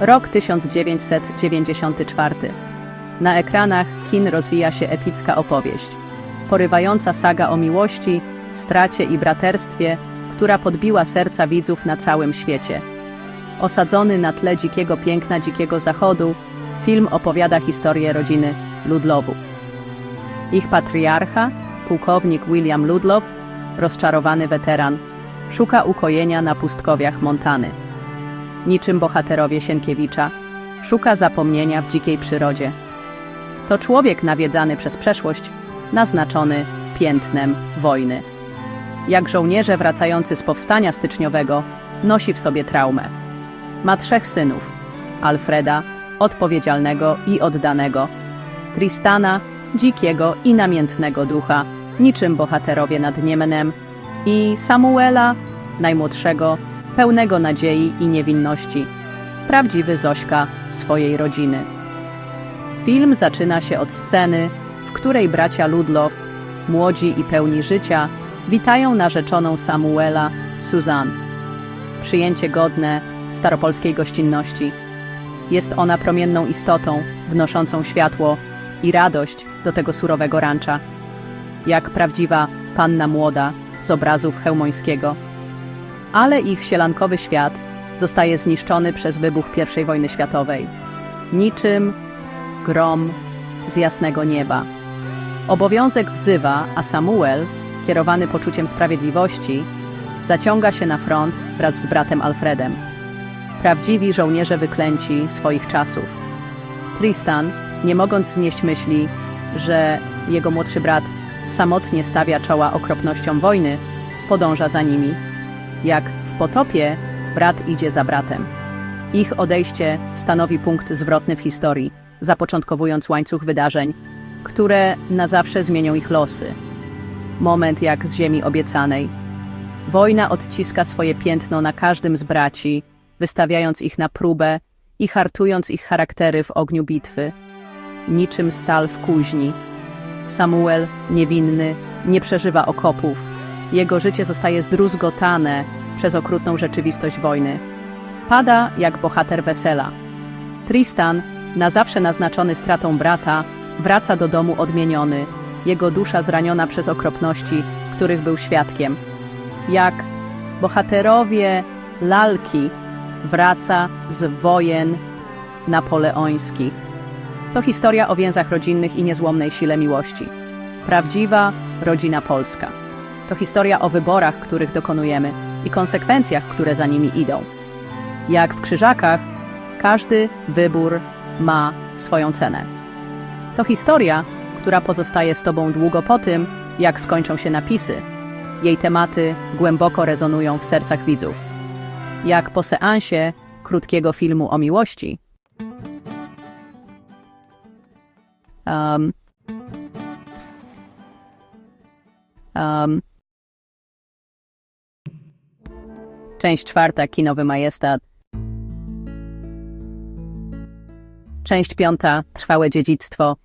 Rok 1994. Na ekranach kin rozwija się epicka opowieść. Porywająca saga o miłości, stracie i braterstwie, która podbiła serca widzów na całym świecie. Osadzony na tle dzikiego piękna dzikiego zachodu, film opowiada historię rodziny Ludlowów. Ich patriarcha, pułkownik William Ludlow, rozczarowany weteran, szuka ukojenia na pustkowiach Montany. Niczym bohaterowie Sienkiewicza, szuka zapomnienia w dzikiej przyrodzie. To człowiek nawiedzany przez przeszłość, naznaczony piętnem wojny. Jak żołnierze wracający z powstania styczniowego, nosi w sobie traumę. Ma trzech synów: Alfreda, odpowiedzialnego i oddanego, Tristana, dzikiego i namiętnego ducha, niczym bohaterowie nad Niemenem, i Samuela, najmłodszego, pełnego nadziei i niewinności, prawdziwy Zośka swojej rodziny. Film zaczyna się od sceny, w której bracia Ludlow, młodzi i pełni życia, witają narzeczoną Samuela, Suzanne. Przyjęcie godne staropolskiej gościnności. Jest ona promienną istotą, wnoszącą światło i radość do tego surowego rancza. Jak prawdziwa panna młoda z obrazów Chełmońskiego. Ale ich sielankowy świat zostaje zniszczony przez wybuch I wojny światowej. Niczym grom z jasnego nieba. Obowiązek wzywa, a Samuel, kierowany poczuciem sprawiedliwości, zaciąga się na front wraz z bratem Alfredem. Prawdziwi żołnierze wyklęci swoich czasów. Tristan, nie mogąc znieść myśli, że jego młodszy brat samotnie stawia czoła okropnościom wojny, podąża za nimi. Jak w potopie, brat idzie za bratem. Ich odejście stanowi punkt zwrotny w historii, zapoczątkowując łańcuch wydarzeń, które na zawsze zmienią ich losy. Moment jak z ziemi obiecanej. Wojna odciska swoje piętno na każdym z braci, wystawiając ich na próbę i hartując ich charaktery w ogniu bitwy. Niczym stal w kuźni. Samuel, niewinny, nie przeżywa okopów. Jego życie zostaje zdruzgotane przez okrutną rzeczywistość wojny. Pada jak bohater wesela. Tristan, na zawsze naznaczony stratą brata, wraca do domu odmieniony, jego dusza zraniona przez okropności, których był świadkiem. Jak bohaterowie lalki wraca z wojen napoleońskich. To historia o więzach rodzinnych i niezłomnej sile miłości. Prawdziwa rodzina polska. To historia o wyborach, których dokonujemy i konsekwencjach, które za nimi idą. Jak w krzyżakach, każdy wybór ma swoją cenę. To historia, która pozostaje z Tobą długo po tym, jak skończą się napisy. Jej tematy głęboko rezonują w sercach widzów. Jak po seansie krótkiego filmu o miłości. Um, um, część czwarta, kinowy majestat. Część piąta, trwałe dziedzictwo.